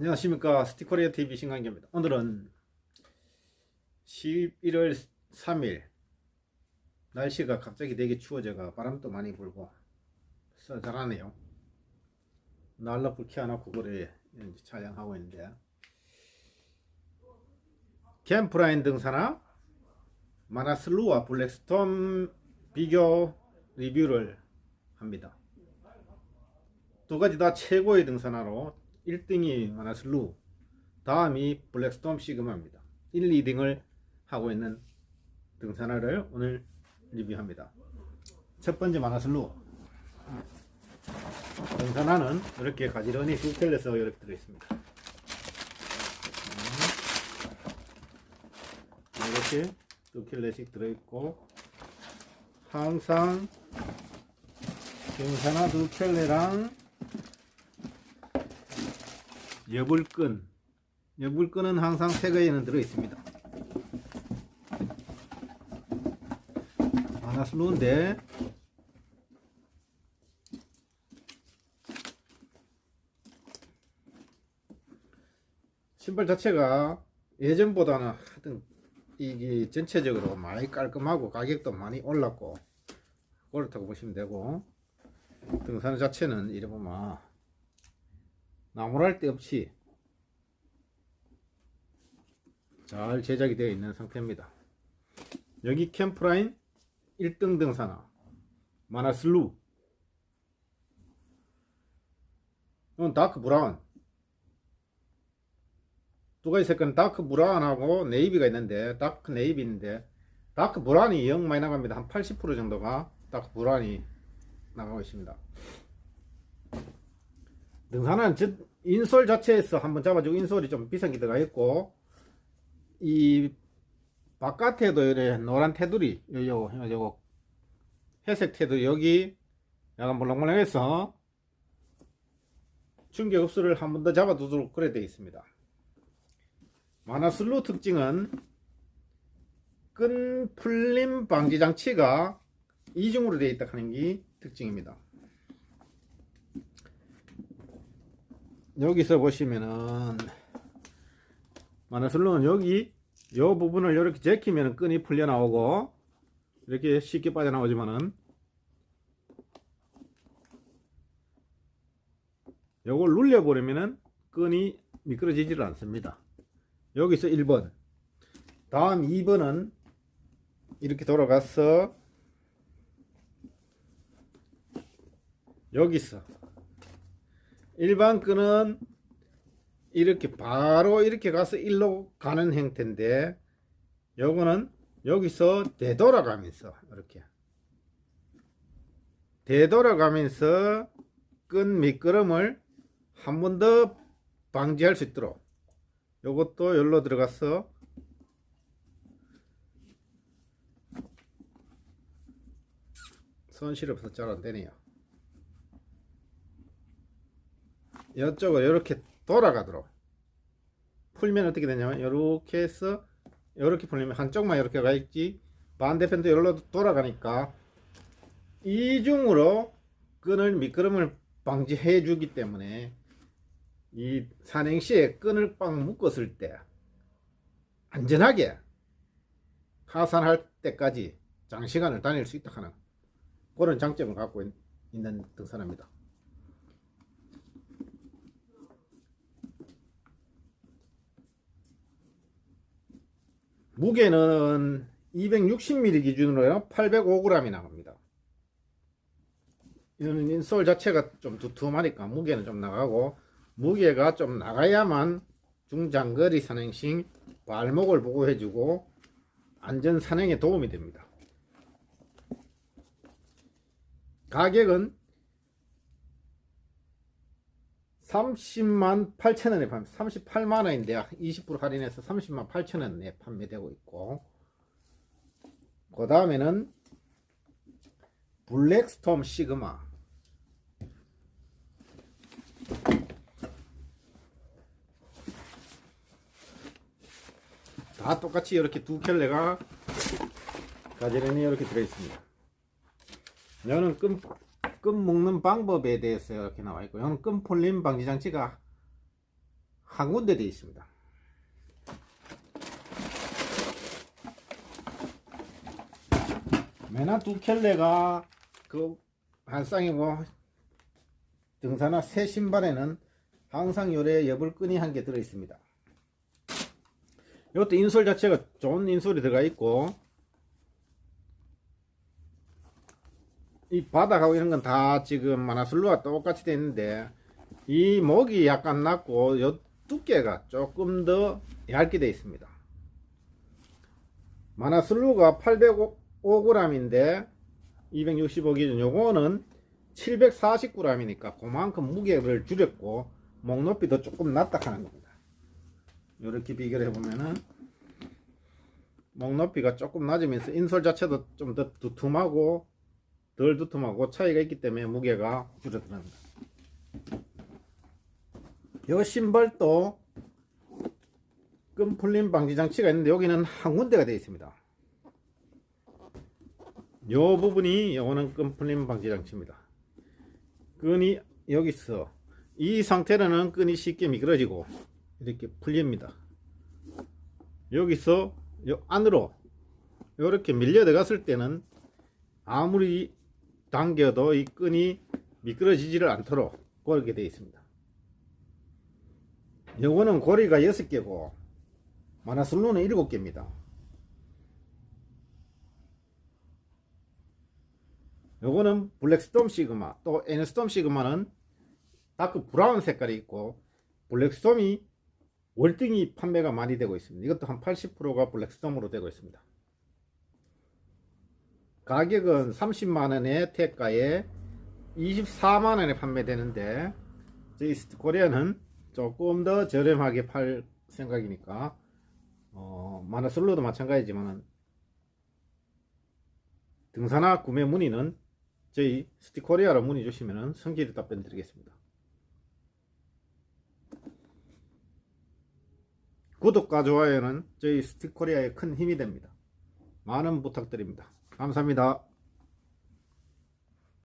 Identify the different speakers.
Speaker 1: 안녕하십니까 스티커리어 TV 신관계입니다. 오늘은 11월 3일 날씨가 갑자기 되게 추워져가 바람도 많이 불고 썰잘하네요. 난로불 켜놓고 그래 촬영하고 있는데 캠프라인 등산화 마나슬루와 블랙스톰 비교 리뷰를 합니다. 두 가지 다 최고의 등산화로 1등이 마나슬루, 다음이 블랙스톰 시그마입니다. 1, 2등을 하고 있는 등산화를 오늘 리뷰합니다. 첫 번째 마나슬루. 등산화는 이렇게 가지런히 두 켤레서 이렇게 들어있습니다. 음. 이렇게 두 켤레씩 들어있고 항상 등산화 두 켤레랑 여불끈. 여불끈은 항상 새거에는 들어있습니다. 마나슬루인데. 신발 자체가 예전보다는 하여튼 이게 전체적으로 많이 깔끔하고 가격도 많이 올랐고 그렇다고 보시면 되고 등산 자체는 이래 보면 나무랄 데 없이 잘 제작이 되어 있는 상태입니다. 여기 캠프라인 1등 등산화 마나슬루 이건 다크 브라운 두 가지 색깔은 다크 브라운하고 네이비가 있는데 다크 네이비인데 다크 브라운이 영 많이 나갑니다. 한 80% 정도가 다크 브라운이 나가고 있습니다. 등산은 저 인솔 자체에서 한번 잡아주고 인솔이 좀 비싼 게 들어가 있고 이 바깥에도 이래 노란 테두리 요, 요, 요, 요 회색 테두리 여기 약간 물렁물렁해서 충격 흡수를 한 번 더 잡아두도록 그래 되어 있습니다. 마나슬루 특징은 끈 풀림 방지 장치가 이중으로 되어 있다 하는 게 특징입니다. 여기서 보시면은 마나슬루는 여기 요 부분을 이렇게 제키면 끈이 풀려 나오고 이렇게 쉽게 빠져나오지만은 요걸 눌려 버리면은 끈이 미끄러지지를 않습니다. 여기서 1번 다음 2번은 이렇게 돌아가서 여기서 일반 끈은 이렇게 바로 이렇게 가서 일로 가는 형태인데 요거는 여기서 되돌아가면서 이렇게 되돌아가면서 끈 미끄럼을 한 번 더 방지할 수 있도록 요것도 열로 들어가서 손실 없어 잘 안 되네요 이쪽을 이렇게 돌아가도록 풀면 어떻게 되냐면 이렇게 해서 이렇게 풀리면 한쪽만 이렇게 가 있지 반대편도 열로 돌아가니까 이중으로 끈을 미끄럼을 방지해 주기 때문에 이 산행시에 끈을 꽉 묶었을 때 안전하게 하산할 때까지 장시간을 다닐 수 있다 하는 그런 장점을 갖고 있- 있는 등산화입니다. 무게는 260mm 기준으로 805g이 나갑니다. 이거는 인솔 자체가 좀 두툼하니까 무게는 좀 나가고 무게가 좀 나가야만 중장거리 산행식 발목을 보호해주고 안전 산행에 도움이 됩니다. 가격은 30만 8천 원에 판매, 38만 원인데 20% 할인해서 30만 8천 원에 판매되고 있고, 그 다음에는 블랙스톰 시그마. 다 똑같이 이렇게 두 켤레가 가지런히 이렇게 들어있습니다. 여는 끈, 끈 묶는 방법에 대해서 이렇게 나와 있고, 여는 끈 풀림 방지 장치가 한 군데 되어 있습니다. 메나 두 켤레가 그 한 쌍이고 등산화 새 신발에는 항상 요래 여벌끈이 한 개 들어 있습니다. 이것도 인솔 자체가 좋은 인솔이 들어가 있고 이 바닥하고 이런 건 다 지금 마나슬루와 똑같이 되어 있는데 이 목이 약간 낮고 요 두께가 조금 더 얇게 되어 있습니다. 마나슬루가 805g인데 265 기준 요거는 749g이니까 그만큼 무게를 줄였고 목 높이도 조금 낮다 하는 겁니다. 이렇게 비교를 해보면은 목 높이가 조금 낮으면서 인솔 자체도 좀 더 두툼하고 덜 두툼하고 차이가 있기 때문에 무게가 줄어듭니다. 이 신발도 끈 풀림 방지 장치가 있는데 여기는 한 군데가 되어 있습니다. 이 부분이 요거는 끈 풀림 방지 장치입니다. 끈이 여기서 이 상태로는 끈이 쉽게 미끄러지고 이렇게 풀립니다. 여기서 요 안으로 이렇게 밀려 들어갔을 때는 아무리 당겨도 이 끈이 미끄러지지를 않도록 그렇게 되어 있습니다. 요거는 고리가 6개고 마나슬루는 7개입니다. 요거는 블랙스톰 시그마 또 N스톰 시그마는 다크 브라운 색깔이 있고 블랙스톰이 월등히 판매가 많이 되고 있습니다. 이것도 한 80%가 블랙스톰으로 되고 있습니다. 가격은 30만원의 태가에 24만원에 판매되는데 저희 스코리아는 조금 더 저렴하게 팔 생각이니까 어, 마나솔로도 마찬가지지만 등산화 구매 문의는 저희 스티코리아로 문의 주시면 성질을 답변 드리겠습니다. 구독과 좋아요는 저희 스티코리아에 큰 힘이 됩니다. 많은 부탁드립니다. 감사합니다.